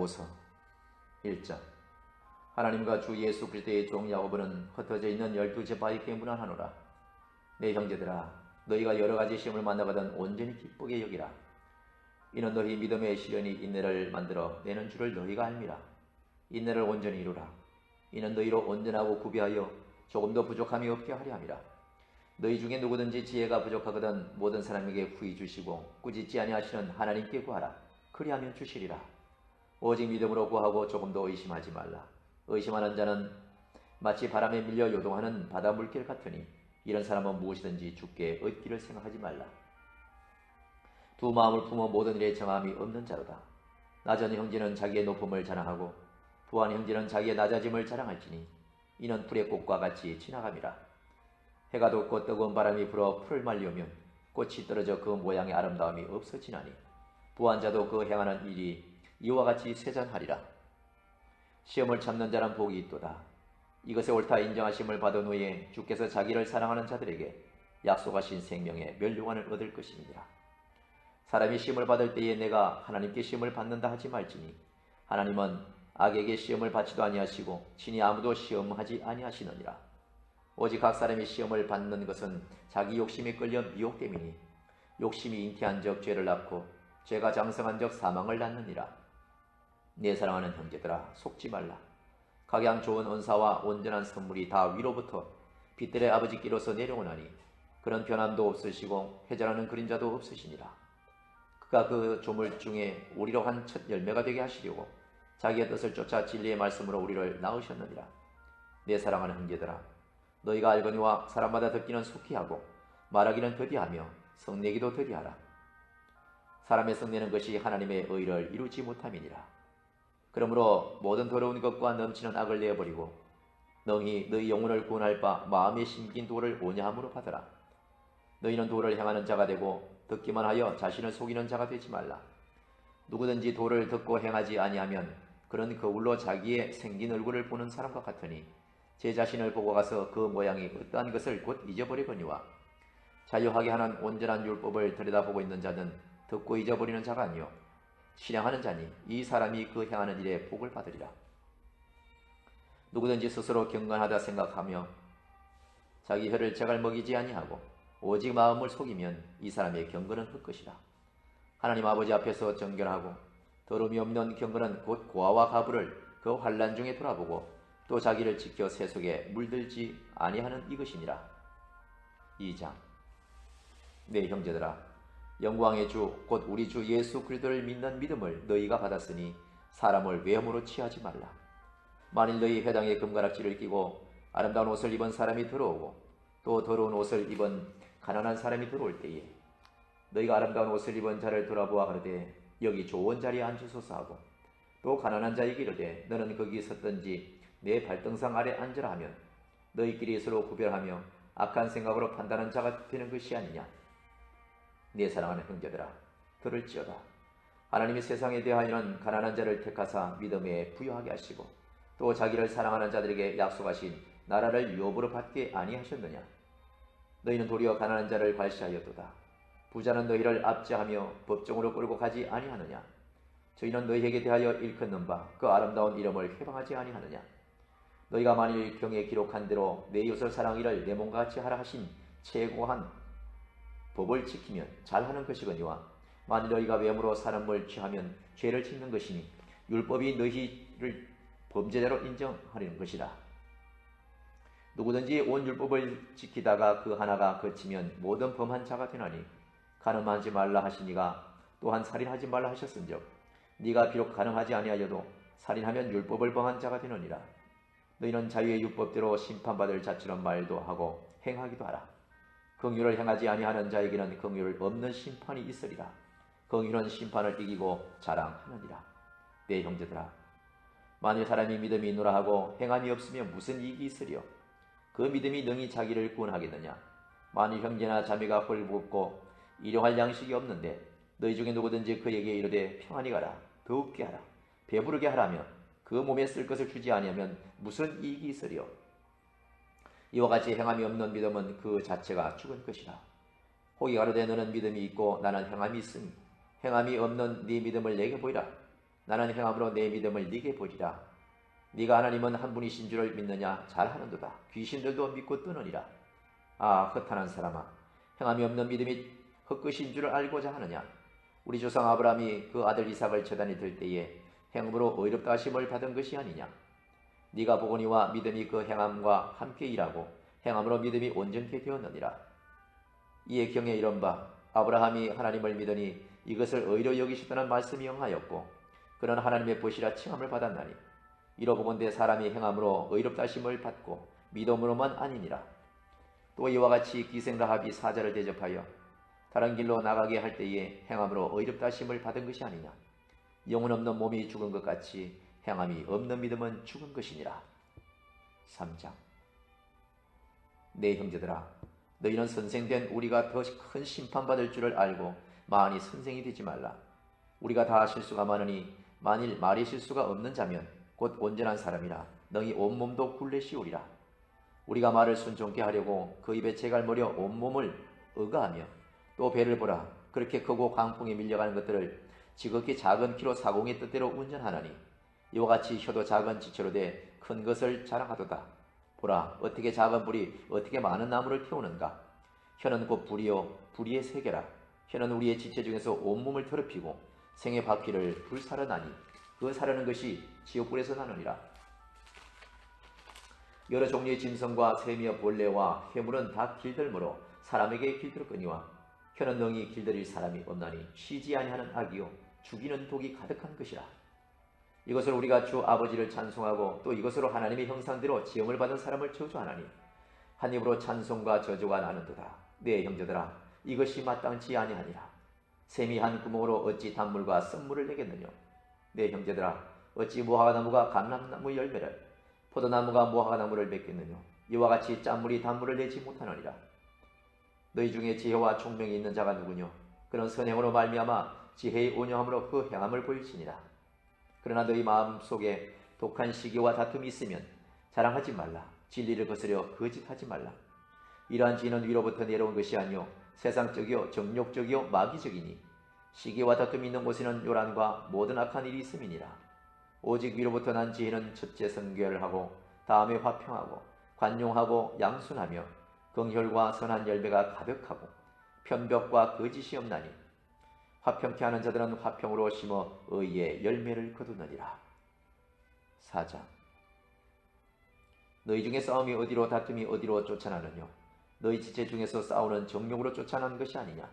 야고보서 1장 하나님과 주 예수 그리스도의 종 야고보는 흩어져 있는 열두 제파에게 문안하노라. 내 형제들아 너희가 여러 가지 시험을 만나거든 온전히 기쁘게 여기라. 이는 너희 믿음의 시련이 인내를 만들어 내는 줄을 너희가 알미라. 인내를 온전히 이루라. 이는 너희로 온전하고 구비하여 조금도 부족함이 없게 하려 함이라. 너희 중에 누구든지 지혜가 부족하거든 모든 사람에게 구히 주시고 꾸짖지 아니하시는 하나님께 구하라. 그리하면 주시리라 오직 믿음으로 구하고 조금도 의심하지 말라. 의심하는 자는 마치 바람에 밀려 요동하는 바다 물길 같으니 이런 사람은 무엇이든지 죽게 얻기를 생각하지 말라. 두 마음을 품어 모든 일에 정함이 없는 자로다. 낮은 형제는 자기의 높음을 자랑하고 부한 형제는 자기의 낮아짐을 자랑할지니 이는 풀의 꽃과 같이 지나감이라 해가 돋고 뜨거운 바람이 불어 풀을 말리우면 꽃이 떨어져 그 모양의 아름다움이 없어지나니 부한 자도 그 행하는 일이 이와 같이 세잔하리라 시험을 참는 자는 복이 있도다 이것에 옳다 인정하심을 받은 후에 주께서 자기를 사랑하는 자들에게 약속하신 생명의 멸류관을 얻을 것입니다. 사람이 시험을 받을 때에 내가 하나님께 시험을 받는다 하지 말지니 하나님은 악에게 시험을 받지도 아니하시고 친히 아무도 시험하지 아니하시느니라. 오직 각 사람이 시험을 받는 것은 자기 욕심에 끌려 미혹됨이니 욕심이 잉태한 적 죄를 낳고 죄가 장성한 적 사망을 낳느니라. 내 사랑하는 형제들아 속지 말라. 각양 좋은 은사와 온전한 선물이 다 위로부터 빛들의 아버지께로서 내려오나니 그런 변함도 없으시고 회전하는 그림자도 없으시니라. 그가 그 조물 중에 우리로 한 첫 열매가 되게 하시려고 자기의 뜻을 쫓아 진리의 말씀으로 우리를 낳으셨느니라. 내 사랑하는 형제들아 너희가 알거니와 사람마다 듣기는 속히 하고 말하기는 더디하며 성내기도 더디하라. 사람의 성내는 것이 하나님의 의를 이루지 못함이니라. 그러므로 모든 더러운 것과 넘치는 악을 내어버리고 너희 너희 영혼을 구원할 바 마음에 심긴 도를 온야함으로 받으라. 너희는 도를 행하는 자가 되고 듣기만 하여 자신을 속이는 자가 되지 말라. 누구든지 도를 듣고 행하지 아니하면 그런 거울로 자기의 생긴 얼굴을 보는 사람과 같으니 제 자신을 보고 가서 그 모양이 어떠한 것을 곧 잊어버리거니와 자유하게 하는 온전한 율법을 들여다보고 있는 자는 듣고 잊어버리는 자가 아니요 실행하는 자니 이 사람이 그 행하는 일에 복을 받으리라. 누구든지 스스로 경건하다 생각하며 자기 혀를 제갈 먹이지 아니하고 오직 마음을 속이면 이 사람의 경건은 헛것이라. 하나님 아버지 앞에서 정결하고 더러움이 없는 경건은 곧 고아와 가부를 그 환란 중에 돌아보고 또 자기를 지켜 세속에 물들지 아니하는 이것이니라. 2장 내 형제들아 영광의 주 곧 우리 주 예수 그리스도를 믿는 믿음을 너희가 받았으니 사람을 외형으로 취하지 말라. 만일 너희 회당에 금가락지를 끼고 아름다운 옷을 입은 사람이 들어오고 또 더러운 옷을 입은 가난한 사람이 들어올 때에 너희가 아름다운 옷을 입은 자를 돌아보아 가로되 여기 좋은 자리에 앉으소서 하고 또 가난한 자에게 이르되 너는 거기 섰든지 내 발등상 아래 앉으라 하면 너희끼리 서로 구별하며 악한 생각으로 판단한 자가 되는 것이 아니냐 네 사랑하는 형제들아 들을지어다. 하나님이 세상에 대하여는 가난한 자를 택하사 믿음에 부여하게 하시고 또 자기를 사랑하는 자들에게 약속하신 나라를 유업으로 받게 아니하셨느냐? 너희는 도리어 가난한 자를 관시하였도다. 부자는 너희를 압제하며 법정으로 끌고 가지 아니하느냐? 저희는 너희에게 대하여 일컫는 바 그 아름다운 이름을 회방하지 아니하느냐? 너희가 만일 경에 기록한 대로 내 이웃을 사랑이를 내 몸과 같이 하라 하신 최고한 법을 지키면 잘하는 것이거니와 만일 너희가 외모로 사람을 취하면 죄를 짓는 것이니 율법이 너희를 범죄자로 인정하려는 것이다. 누구든지 온 율법을 지키다가 그 하나가 거치면 모든 범한 자가 되나니 가늠하지 말라 하시니가 또한 살인하지 말라 하셨은즉 네가 비록 가늠하지 아니하여도 살인하면 율법을 범한 자가 되느니라. 너희는 자유의 율법대로 심판받을 자처럼 말도 하고 행하기도 하라. 긍휼을 행하지 아니하는 자에게는 긍휼 없는 심판이 있으리라. 긍휼은 심판을 이기고 자랑하느니라. 내 형제들아, 만일 사람이 믿음이 있노라 하고 행함이 없으면 무슨 이익이 있으리요? 그 믿음이 능히 자기를 구원하겠느냐? 만일 형제나 자매가 홀벗고 일용할 양식이 없는데 너희 중에 누구든지 그에게 이르되 평안히 가라, 더욱게 하라, 배부르게 하라며 그 몸에 쓸 것을 주지 아니하면 무슨 이익이 있으리요? 이와 같이 행함이 없는 믿음은 그 자체가 죽은 것이라. 혹이 가로되 너는 믿음이 있고 나는 행함이 있으니 행함이 없는 네 믿음을 내게 보이라. 나는 행함으로 내 믿음을 네게 보리라. 네가 하나님은 한 분이신 줄을 믿느냐 잘하는도다. 귀신들도 믿고 뜨느니라. 아 허탄한 사람아 행함이 없는 믿음이 헛것인 줄을 알고자 하느냐. 우리 조상 아브라함이 그 아들 이삭을 처단이 들 때에 행함으로 의롭다 하심을 받은 것이 아니냐. 네가 보거니와 믿음이 그 행함과 함께 일하고 행함으로 믿음이 온전케 되었느니라. 이에 경에 이런 바 아브라함이 하나님을 믿으니 이것을 의로 여기시다는 말씀이 영하였고 그는 하나님의 보시라 칭함을 받았나니 이로 보건대 사람이 행함으로 의롭다 하심을 받고 믿음으로만 아니니라. 또 이와 같이 기생 라합이 사자를 대접하여 다른 길로 나가게 할 때에 행함으로 의롭다 하심을 받은 것이 아니냐. 영혼 없는 몸이 죽은 것 같이 행함이 없는 믿음은 죽은 것이니라. 3장 내 형제들아 너희는 선생된 우리가 더 큰 심판받을 줄을 알고 많이 선생이 되지 말라. 우리가 다 실수가 많으니 만일 말이 실수가 없는 자면 곧 온전한 사람이라 너희 온몸도 굴레시오리라. 우리가 말을 순종케 하려고 그 입에 재갈 머려 온몸을 의가하며 또 배를 보라 그렇게 크고 강풍에 밀려가는 것들을 지극히 작은 키로 사공의 뜻대로 운전하나니 이와 같이 혀도 작은 지체로 돼 큰 것을 자랑하도다. 보라 어떻게 작은 불이 어떻게 많은 나무를 태우는가? 혀는 곧 불이요 불이의 세계라. 혀는 우리의 지체 중에서 온몸을 더럽히고 생의 바퀴를 불사르나니 그 사르는 것이 지옥불에서 나느니라. 여러 종류의 짐승과 새미와 벌레와 해물은 다 길들므로 사람에게 길들거니와 혀는 능히 길들일 사람이 없나니 쉬지 아니하는 악이요 죽이는 독이 가득한 것이라 이것을 우리가 주 아버지를 찬송하고 또 이것으로 하나님의 형상대로 지음을 받은 사람을 저주하나니 한 입으로 찬송과 저주가 나는도다. 내 형제들아 이것이 마땅치 아니하니라. 샘이 한 구멍으로 어찌 단물과 썸물을 내겠느냐. 내 형제들아 어찌 무화과나무가 감람나무 열매를 포도나무가 무화과나무를 맺겠느냐. 이와 같이 짠물이 단물을 내지 못하느니라. 너희 중에 지혜와 총명이 있는 자가 누구냐. 그런 선행으로 말미암아 지혜의 온유함으로 그 행함을 보일지니라. 그러나 너희 마음 속에 독한 시기와 다툼이 있으면 자랑하지 말라. 진리를 거스려 거짓하지 말라. 이러한 지는 위로부터 내려온 것이 아니요 세상적이요 정욕적이요 마귀적이니 시기와 다툼이 있는 곳에는 요란과 모든 악한 일이 있음이니라. 오직 위로부터 난 지혜는 첫째 성결하고 다음에 화평하고 관용하고 양순하며 긍혈과 선한 열매가 가득하고 편벽과 거짓이 없나니 화평케 하는 자들은 화평으로 심어 의의 열매를 거두느니라. 4장 너희 중에 싸움이 어디로 다툼이 어디로 쫓아나느냐 너희 지체 중에서 싸우는 정욕으로 쫓아난 것이 아니냐?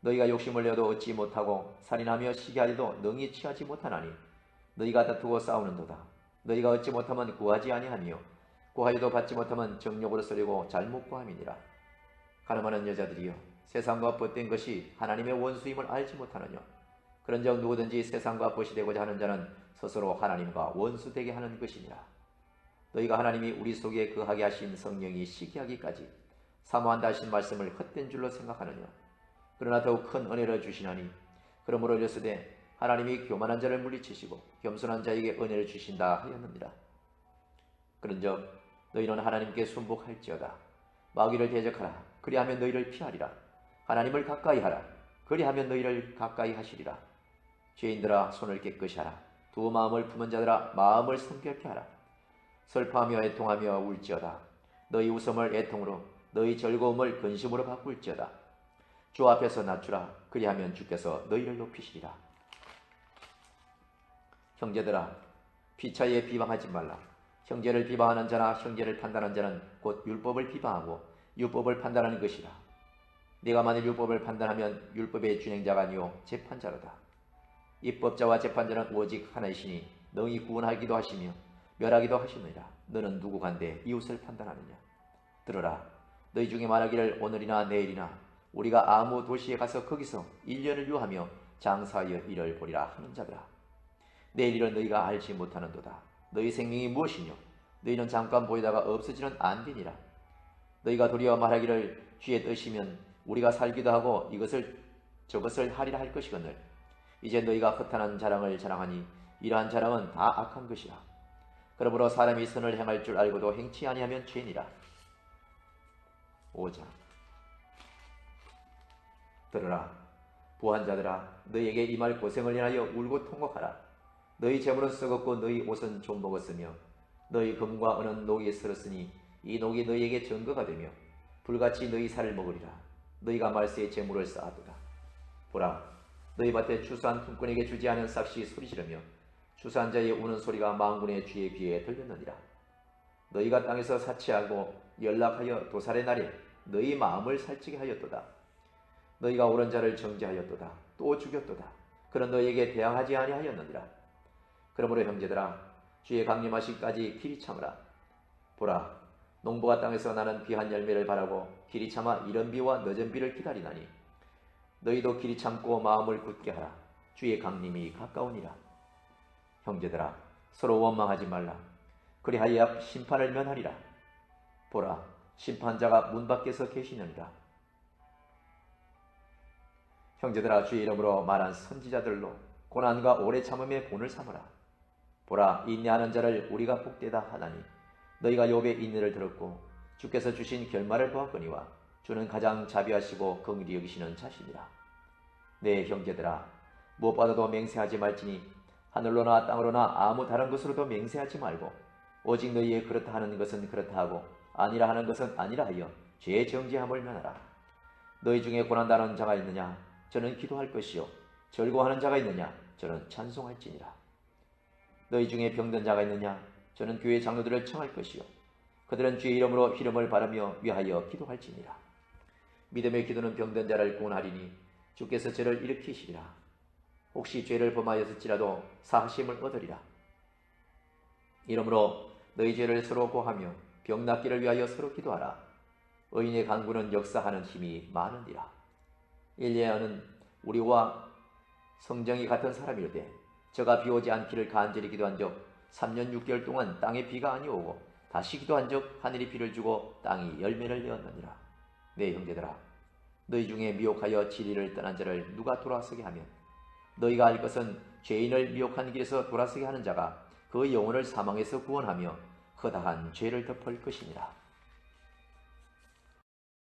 너희가 욕심을 내어도 얻지 못하고 살인하며 시기하리도 능히 취하지 못하나니 너희가 다투고 싸우는도다. 너희가 얻지 못하면 구하지 아니하며 구하여도 받지 못하면 정욕으로 쓰려고 잘못 구함이니라. 가늠하는 여자들이여 세상과 벗된 것이 하나님의 원수임을 알지 못하느냐. 그런즉 누구든지 세상과 벗이 되고자 하는 자는 스스로 하나님과 원수 되게 하는 것이니라. 너희가 하나님이 우리 속에 그하게 하신 성령이 시기하기까지 사모한다 하신 말씀을 헛된 줄로 생각하느냐. 그러나 더욱 큰 은혜를 주시나니 그러므로 이르되 하나님이 교만한 자를 물리치시고 겸손한 자에게 은혜를 주신다 하였느니라. 그런즉 너희는 하나님께 순복할지어다. 마귀를 대적하라. 그리하면 너희를 피하리라. 하나님을 가까이 하라. 그리하면 너희를 가까이 하시리라. 죄인들아 손을 깨끗이 하라. 두 마음을 품은 자들아 마음을 성결케 하라. 슬퍼하며 애통하며 울지어다. 너희 웃음을 애통으로 너희 즐거움을 근심으로 바꿀지어다. 주 앞에서 낮추라. 그리하면 주께서 너희를 높이시리라. 형제들아 피차에 비방하지 말라. 형제를 비방하는 자나 형제를 판단하는 자는 곧 율법을 비방하고 율법을 판단하는 것이라. 네가 만일 율법을 판단하면 율법의 준행자가 아니요 재판자로다. 입법자와 재판자는 오직 하나이시니 너희 구원하기도 하시며 멸하기도 하시느니라. 너는 누구 간데 이웃을 판단하느냐? 들어라. 너희 중에 말하기를 오늘이나 내일이나 우리가 아무 도시에 가서 거기서 1년을 유하며 장사하여 일을 보리라 하는 자들아. 내일 일을 너희가 알지 못하는도다. 너희 생명이 무엇이뇨? 너희는 잠깐 보이다가 없어지는 안되니라. 너희가 도리어 말하기를 쥐에 뜨시면 우리가 살기도 하고 이것을 저것을 하리라 할 것이거늘. 이제 너희가 허탄한 자랑을 자랑하니 이러한 자랑은 다 악한 것이라. 그러므로 사람이 선을 행할 줄 알고도 행치 아니하면 죄니라. 5장 들으라. 부한 자들아 너희에게 이말 고생을 인하여 울고 통곡하라. 너희 재물은 썩었고 너희 옷은 좀 먹었으며 너희 금과 은은 녹이 슬었으니 이 녹이 너희에게 증거가 되며 불같이 너희 살을 먹으리라 너희가 말세에 재물을 쌓았도다 보라 너희 밭에 추수한 품꾼에게 주지 않은 삭시 소리 지르며 추수한 자의 우는 소리가 망군의 주의 귀에 들렸느니라. 너희가 땅에서 사치하고 연락하여 도살의 날에 너희 마음을 살찌게 하였도다. 너희가 옳은 자를 정죄하였도다. 또 죽였도다. 그런 너희에게 대항하지 아니하였느니라. 그러므로 형제들아 주의 강림하시기까지 길이 참으라. 보라 농부가 땅에서 나는 귀한 열매를 바라고 길이 참아 이른 비와 늦은 비를 기다리나니 너희도 길이 참고 마음을 굳게 하라. 주의 강림이 가까우니라. 형제들아 서로 원망하지 말라. 그리하여 심판을 면하리라. 보라 심판자가 문 밖에서 계시느니라. 형제들아 주의 이름으로 말한 선지자들로 고난과 오래 참음의 본을 삼으라. 보라 인내하는 자를 우리가 복되다 하나니 너희가 욥의 인내를 들었고 주께서 주신 결말을 보았거니와 주는 가장 자비하시고 긍휼히 여기시는 자시니라. 내 형제들아 무엇보다도 맹세하지 말지니 하늘로나 땅으로나 아무 다른 것으로도 맹세하지 말고 오직 너희의 그렇다 하는 것은 그렇다 하고 아니라 하는 것은 아니라 하여 죄의 정죄함을 면하라. 너희 중에 고난다는 자가 있느냐? 저는 기도할 것이요. 절고하는 자가 있느냐? 저는 찬송할지니라. 너희 중에 병든 자가 있느냐 저는 교회 장로들을 청할 것이요. 그들은 주의 이름으로 기름을 바르며 위하여 기도할지니라. 믿음의 기도는 병든 자를 구원하리니 주께서 저를 일으키시리라. 혹시 죄를 범하였을지라도 사하심을 얻으리라. 이러므로 너희 죄를 서로 고하며 병 낫기를 위하여 서로 기도하라. 의인의 간구는 역사하는 힘이 많으니라. 일리야는 우리와 성정이 같은 사람이로되 저가 비 오지 않기를 간절히 기도한 적 3년 6개월 동안 땅에 비가 아니 오고 다시 기도한 적 하늘이 비를 주고 땅이 열매를 내었느니라. 내 형제들아 너희 중에 미혹하여 진리를 떠난 자를 누가 돌아서게 하면 너희가 알 것은 죄인을 미혹한 길에서 돌아서게 하는 자가 그 영혼을 사망에서 구원하며 허다한 죄를 덮을 것이니라